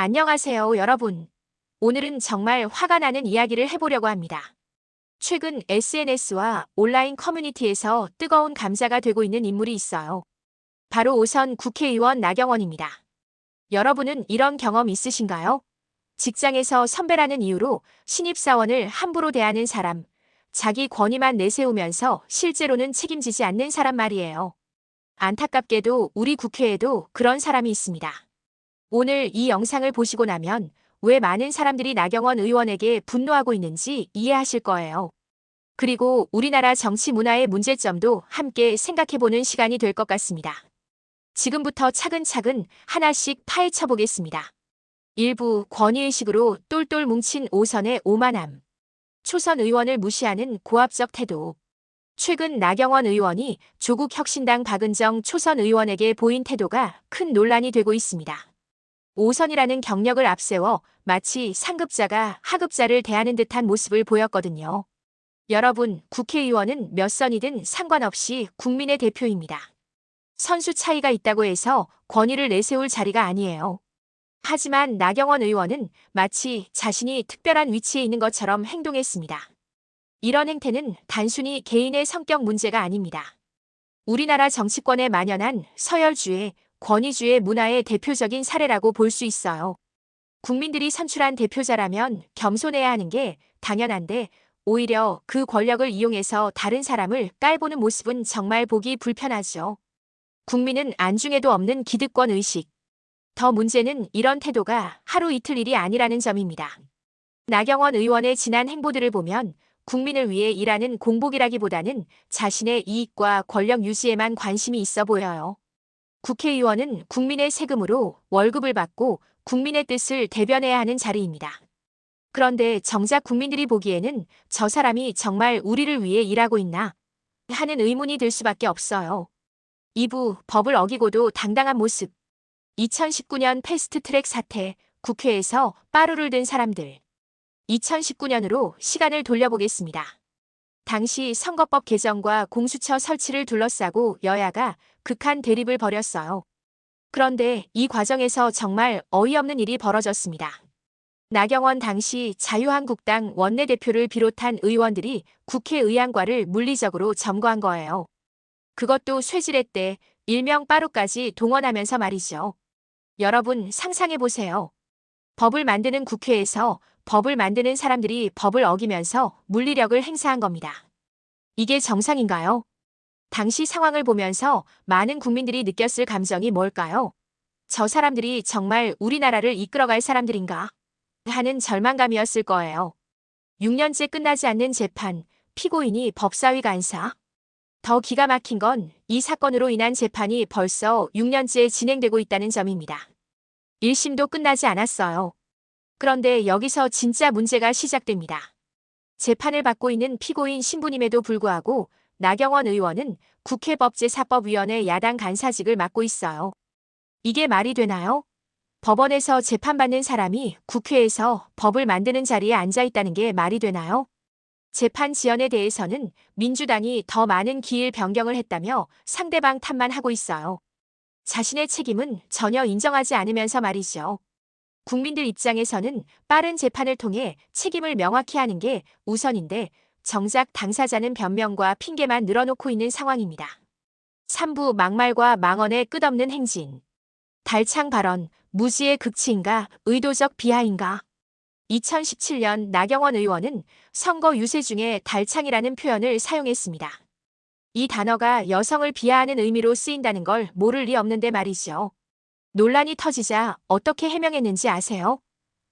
안녕하세요, 여러분. 오늘은 정말 화가 나는 이야기를 해보려고 합니다. 최근 SNS와 온라인 커뮤니티에서 뜨거운 감자가 되고 있는 인물이 있어요. 바로 오선 국회의원 나경원입니다. 여러분은 이런 경험 있으신가요? 직장에서 선배라는 이유로 신입사원을 함부로 대하는 사람, 자기 권위만 내세우면서 실제로는 책임지지 않는 사람 말이에요. 안타깝게도 우리 국회에도 그런 사람이 있습니다. 오늘 이 영상을 보시고 나면 왜 많은 사람들이 나경원 의원에게 분노하고 있는지 이해하실 거예요. 그리고 우리나라 정치 문화의 문제점도 함께 생각해보는 시간이 될 것 같습니다. 지금부터 차근차근 하나씩 파헤쳐 보겠습니다. 일부 권위의식으로 똘똘 뭉친 오선의 오만함. 초선 의원을 무시하는 고압적 태도. 최근 나경원 의원이 조국 혁신당 박은정 초선 의원에게 보인 태도가 큰 논란이 되고 있습니다. 오선이라는 경력을 앞세워 마치 상급자가 하급자를 대하는 듯한 모습을 보였거든요. 여러분, 국회의원은 몇 선이든 상관없이 국민의 대표입니다. 선수 차이가 있다고 해서 권위를 내세울 자리가 아니에요. 하지만 나경원 의원은 마치 자신이 특별한 위치에 있는 것처럼 행동했습니다. 이런 행태는 단순히 개인의 성격 문제가 아닙니다. 우리나라 정치권에 만연한 서열주의, 권위주의 문화의 대표적인 사례라고 볼 수 있어요. 국민들이 선출한 대표자라면 겸손해야 하는 게 당연한데 오히려 그 권력을 이용해서 다른 사람을 깔보는 모습은 정말 보기 불편하죠. 국민은 안중에도 없는 기득권 의식. 더 문제는 이런 태도가 하루 이틀 일이 아니라는 점입니다. 나경원 의원의 지난 행보들을 보면 국민을 위해 일하는 공복이라기보다는 자신의 이익과 권력 유지에만 관심이 있어 보여요. 국회의원은 국민의 세금으로 월급을 받고 국민의 뜻을 대변해야 하는 자리입니다. 그런데 정작 국민들이 보기에는 저 사람이 정말 우리를 위해 일하고 있나 하는 의문이 들 수밖에 없어요. 2부 법을 어기고도 당당한 모습. 2019년 패스트트랙 사태, 국회에서 빠루를 든 사람들. 2019년으로 시간을 돌려보겠습니다. 당시 선거법 개정과 공수처 설치를 둘러싸고 여야가 극한 대립을 벌였어요. 그런데 이 과정에서 정말 어이없는 일이 벌어졌습니다. 나경원 당시 자유한국당 원내대표를 비롯한 의원들이 국회의안과를 물리적으로 점거한 거예요. 그것도 쇠지렛 때 일명 빠루까지 동원하면서 말이죠. 여러분 상상해보세요. 법을 만드는 국회에서 법을 만드는 사람들이 법을 어기면서 물리력을 행사한 겁니다. 이게 정상인가요? 당시 상황을 보면서 많은 국민들이 느꼈을 감정이 뭘까요? 저 사람들이 정말 우리나라를 이끌어갈 사람들인가? 하는 절망감이었을 거예요. 6년째 끝나지 않는 재판, 피고인이 법사위 간사. 더 기가 막힌 건 이 사건으로 인한 재판이 벌써 6년째 진행되고 있다는 점입니다. 1심도 끝나지 않았어요. 그런데 여기서 진짜 문제가 시작됩니다. 재판을 받고 있는 피고인 신부님에도 불구하고 나경원 의원은 국회 법제사법위원회 야당 간사직을 맡고 있어요. 이게 말이 되나요? 법원에서 재판받는 사람이 국회에서 법을 만드는 자리에 앉아 있다는 게 말이 되나요? 재판 지연에 대해서는 민주당이 더 많은 기일 변경을 했다며 상대방 탓만 하고 있어요. 자신의 책임은 전혀 인정하지 않으면서 말이죠. 국민들 입장에서는 빠른 재판을 통해 책임을 명확히 하는 게 우선인데 정작 당사자는 변명과 핑계만 늘어놓고 있는 상황입니다. 3부 막말과 망언의 끝없는 행진. 달창 발언, 무지의 극치인가, 의도적 비하인가. 2017년 나경원 의원은 선거 유세 중에 달창이라는 표현을 사용했습니다. 이 단어가 여성을 비하하는 의미로 쓰인다는 걸 모를 리 없는데 말이죠. 논란이 터지자 어떻게 해명했는지 아세요?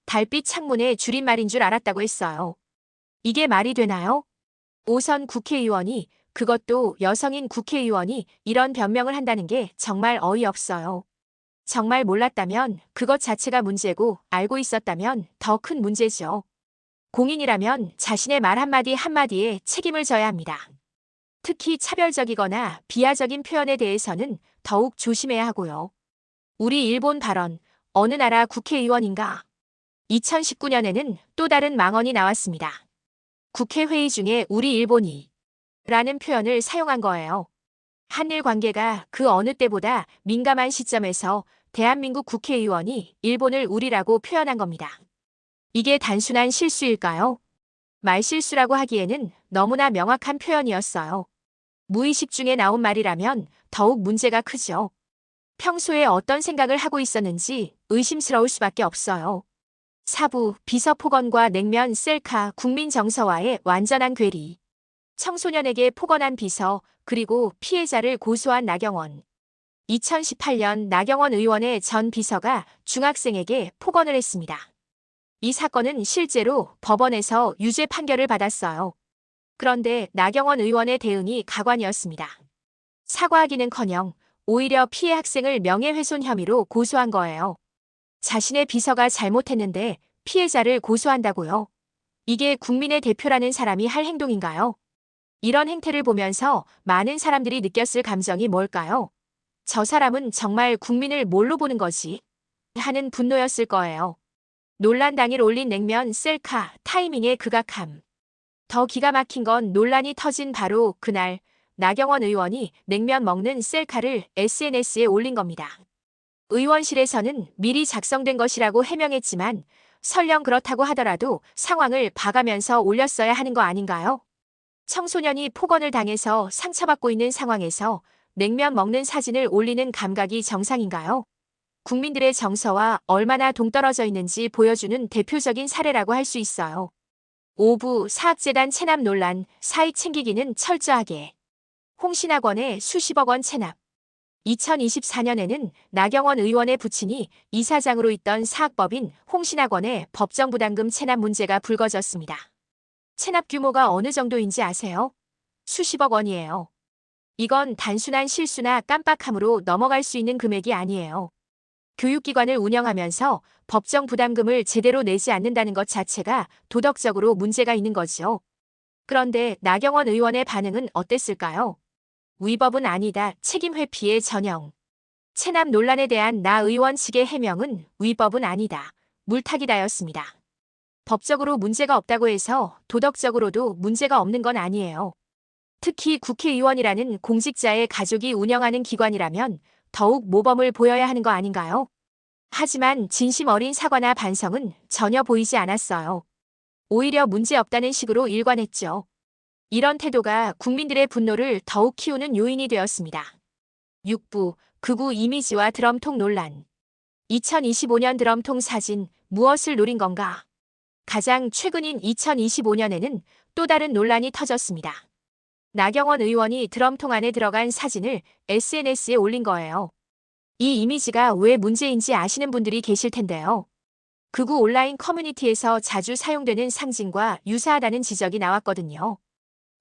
달빛 창문의 줄임말인 줄 알았다고 했어요. 이게 말이 되나요? 오선 국회의원이 그것도 여성인 국회의원이 이런 변명을 한다는 게 정말 어이없어요. 정말 몰랐다면 그것 자체가 문제고 알고 있었다면 더 큰 문제죠. 공인이라면 자신의 말 한마디 한마디에 책임을 져야 합니다. 특히 차별적이거나 비하적인 표현에 대해서는 더욱 조심해야 하고요. 우리 일본 발언, 어느 나라 국회의원인가? 2019년에는 또 다른 망언이 나왔습니다. 국회 회의 중에 우리 일본이 라는 표현을 사용한 거예요. 한일 관계가 그 어느 때보다 민감한 시점에서 대한민국 국회의원이 일본을 우리라고 표현한 겁니다. 이게 단순한 실수일까요? 말실수라고 하기에는 너무나 명확한 표현이었어요. 무의식 중에 나온 말이라면 더욱 문제가 크죠. 평소에 어떤 생각을 하고 있었는지 의심스러울 수밖에 없어요. 사부, 비서폭언과 냉면, 셀카, 국민 정서와의 완전한 괴리. 청소년에게 폭언한 비서, 그리고 피해자를 고소한 나경원. 2018년 나경원 의원의 전 비서가 중학생에게 폭언을 했습니다. 이 사건은 실제로 법원에서 유죄 판결을 받았어요. 그런데 나경원 의원의 대응이 가관이었습니다. 사과하기는커녕 오히려 피해 학생을 명예훼손 혐의로 고소한 거예요. 자신의 비서가 잘못했는데 피해자를 고소한다고요. 이게 국민의 대표라는 사람이 할 행동인가요? 이런 행태를 보면서 많은 사람들이 느꼈을 감정이 뭘까요? 저 사람은 정말 국민을 뭘로 보는 거지? 하는 분노였을 거예요. 논란 당일 올린 냉면 셀카 타이밍의 극악함. 더 기가 막힌 건 논란이 터진 바로 그날 나경원 의원이 냉면 먹는 셀카를 SNS에 올린 겁니다. 의원실에서는 미리 작성된 것이라고 해명했지만 설령 그렇다고 하더라도 상황을 봐가면서 올렸어야 하는 거 아닌가요? 청소년이 폭언을 당해서 상처받고 있는 상황에서 냉면 먹는 사진을 올리는 감각이 정상인가요? 국민들의 정서와 얼마나 동떨어져 있는지 보여주는 대표적인 사례라고 할 수 있어요. 5부 사학재단 체납 논란, 사익 챙기기는 철저하게. 홍신학원의 수십억 원 체납. 2024년에는 나경원 의원의 부친이 이사장으로 있던 사학법인 홍신학원의 법정 부담금 체납 문제가 불거졌습니다. 체납 규모가 어느 정도인지 아세요? 수십억 원이에요. 이건 단순한 실수나 깜빡함으로 넘어갈 수 있는 금액이 아니에요. 교육기관을 운영하면서 법정 부담금을 제대로 내지 않는다는 것 자체가 도덕적으로 문제가 있는 거지요. 그런데 나경원 의원의 반응은 어땠을까요? 위법은 아니다. 책임 회피의 전형. 체납 논란에 대한 나 의원 측의 해명은 위법은 아니다. 물타기다였습니다. 법적으로 문제가 없다고 해서 도덕적으로도 문제가 없는 건 아니에요. 특히 국회의원이라는 공직자의 가족이 운영하는 기관이라면 더욱 모범을 보여야 하는 거 아닌가요? 하지만 진심 어린 사과나 반성은 전혀 보이지 않았어요. 오히려 문제 없다는 식으로 일관했죠. 이런 태도가 국민들의 분노를 더욱 키우는 요인이 되었습니다. 6부 극우 이미지와 드럼통 논란 2025년 드럼통 사진 무엇을 노린 건가? 가장 최근인 2025년에는 또 다른 논란이 터졌습니다. 나경원 의원이 드럼통 안에 들어간 사진을 SNS에 올린 거예요. 이 이미지가 왜 문제인지 아시는 분들이 계실 텐데요. 극우 온라인 커뮤니티에서 자주 사용되는 상징과 유사하다는 지적이 나왔거든요.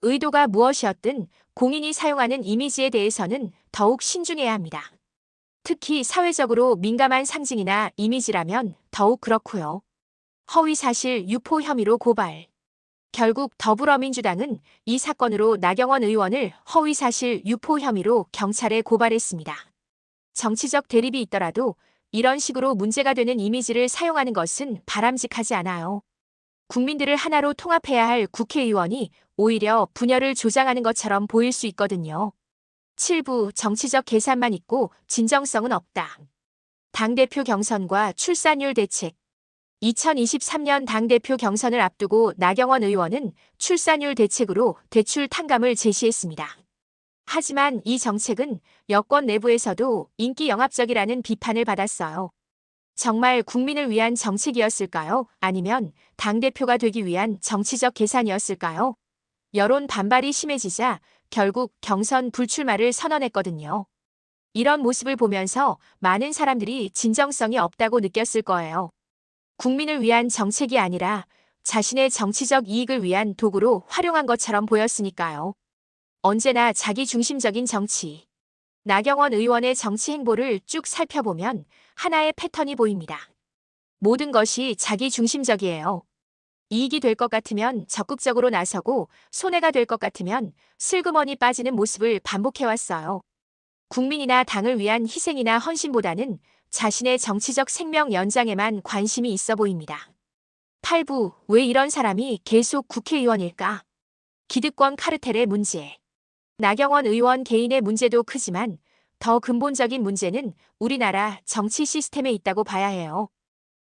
의도가 무엇이었든 공인이 사용하는 이미지에 대해서는 더욱 신중해야 합니다. 특히 사회적으로 민감한 상징이나 이미지라면 더욱 그렇고요. 허위사실 유포 혐의로 고발. 결국 더불어민주당은 이 사건으로 나경원 의원을 허위사실 유포 혐의로 경찰에 고발했습니다. 정치적 대립이 있더라도 이런 식으로 문제가 되는 이미지를 사용하는 것은 바람직하지 않아요. 국민들을 하나로 통합해야 할 국회의원이 오히려 분열을 조장하는 것처럼 보일 수 있거든요. 7부 정치적 계산만 있고 진정성은 없다. 당대표 경선과 출산율 대책 2023년 당대표 경선을 앞두고 나경원 의원은 출산율 대책으로 대출 탕감을 제시했습니다. 하지만 이 정책은 여권 내부에서도 인기 영합적이라는 비판을 받았어요. 정말 국민을 위한 정책이었을까요? 아니면 당대표가 되기 위한 정치적 계산이었을까요? 여론 반발이 심해지자 결국 경선 불출마를 선언했거든요. 이런 모습을 보면서 많은 사람들이 진정성이 없다고 느꼈을 거예요. 국민을 위한 정책이 아니라 자신의 정치적 이익을 위한 도구로 활용한 것처럼 보였으니까요. 언제나 자기 중심적인 정치. 나경원 의원의 정치 행보를 쭉 살펴보면 하나의 패턴이 보입니다. 모든 것이 자기 중심적이에요. 이익이 될 것 같으면 적극적으로 나서고 손해가 될 것 같으면 슬그머니 빠지는 모습을 반복해왔어요. 국민이나 당을 위한 희생이나 헌신보다는 자신의 정치적 생명 연장에만 관심이 있어 보입니다. 8부, 왜 이런 사람이 계속 국회의원일까? 기득권 카르텔의 문제. 나경원 의원 개인의 문제도 크지만 더 근본적인 문제는 우리나라 정치 시스템에 있다고 봐야 해요.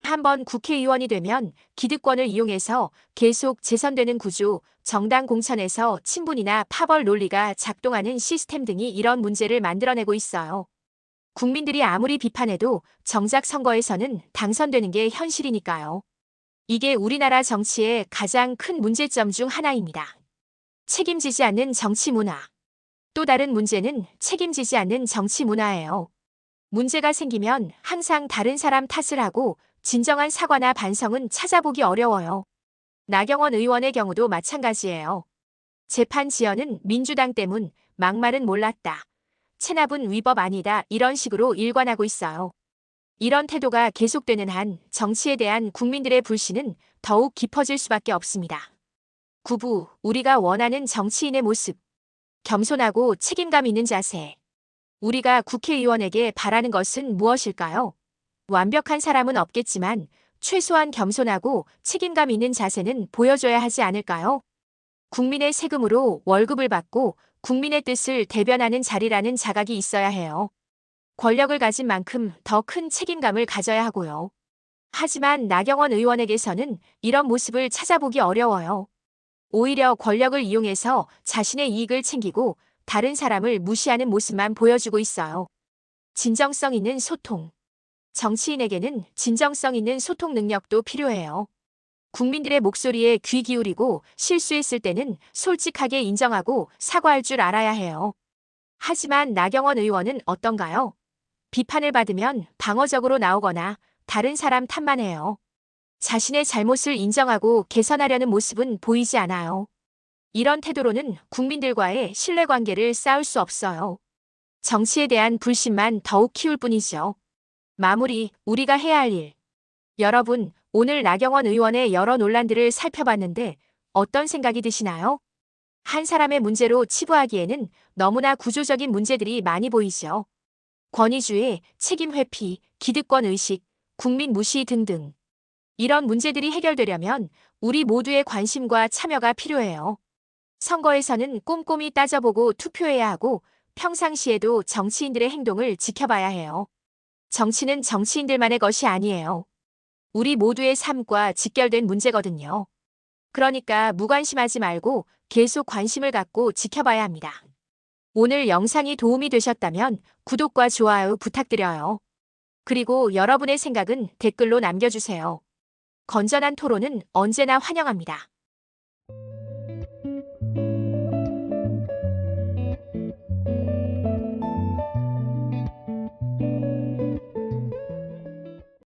한번 국회의원이 되면 기득권을 이용해서 계속 재선되는 구조, 정당 공천에서 친분이나 파벌 논리가 작동하는 시스템 등이 이런 문제를 만들어내고 있어요. 국민들이 아무리 비판해도 정작 선거에서는 당선되는 게 현실이니까요. 이게 우리나라 정치의 가장 큰 문제점 중 하나입니다. 책임지지 않는 정치 문화. 또 다른 문제는 책임지지 않는 정치 문화예요. 문제가 생기면 항상 다른 사람 탓을 하고 진정한 사과나 반성은 찾아보기 어려워요. 나경원 의원의 경우도 마찬가지예요. 재판 지연은 민주당 때문, 막말은 몰랐다. 체납은 위법 아니다. 이런 식으로 일관하고 있어요. 이런 태도가 계속되는 한 정치에 대한 국민들의 불신은 더욱 깊어질 수밖에 없습니다. 구부, 우리가 원하는 정치인의 모습. 겸손하고 책임감 있는 자세. 우리가 국회의원에게 바라는 것은 무엇일까요? 완벽한 사람은 없겠지만 최소한 겸손하고 책임감 있는 자세는 보여줘야 하지 않을까요? 국민의 세금으로 월급을 받고 국민의 뜻을 대변하는 자리라는 자각이 있어야 해요. 권력을 가진 만큼 더 큰 책임감을 가져야 하고요. 하지만 나경원 의원에게서는 이런 모습을 찾아보기 어려워요. 오히려 권력을 이용해서 자신의 이익을 챙기고 다른 사람을 무시하는 모습만 보여주고 있어요. 진정성 있는 소통. 정치인에게는 진정성 있는 소통 능력도 필요해요. 국민들의 목소리에 귀 기울이고 실수했을 때는 솔직하게 인정하고 사과할 줄 알아야 해요. 하지만 나경원 의원은 어떤가요? 비판을 받으면 방어적으로 나오거나 다른 사람 탓만 해요. 자신의 잘못을 인정하고 개선하려는 모습은 보이지 않아요. 이런 태도로는 국민들과의 신뢰관계를 쌓을 수 없어요. 정치에 대한 불신만 더욱 키울 뿐이죠. 마무리, 우리가 해야 할 일. 여러분, 오늘 나경원 의원의 여러 논란들을 살펴봤는데 어떤 생각이 드시나요? 한 사람의 문제로 치부하기에는 너무나 구조적인 문제들이 많이 보이죠. 권위주의, 책임 회피, 기득권 의식, 국민 무시 등등. 이런 문제들이 해결되려면 우리 모두의 관심과 참여가 필요해요. 선거에서는 꼼꼼히 따져보고 투표해야 하고 평상시에도 정치인들의 행동을 지켜봐야 해요. 정치는 정치인들만의 것이 아니에요. 우리 모두의 삶과 직결된 문제거든요. 그러니까 무관심하지 말고 계속 관심을 갖고 지켜봐야 합니다. 오늘 영상이 도움이 되셨다면 구독과 좋아요 부탁드려요. 그리고 여러분의 생각은 댓글로 남겨주세요. 건전한 토론은 언제나 환영합니다.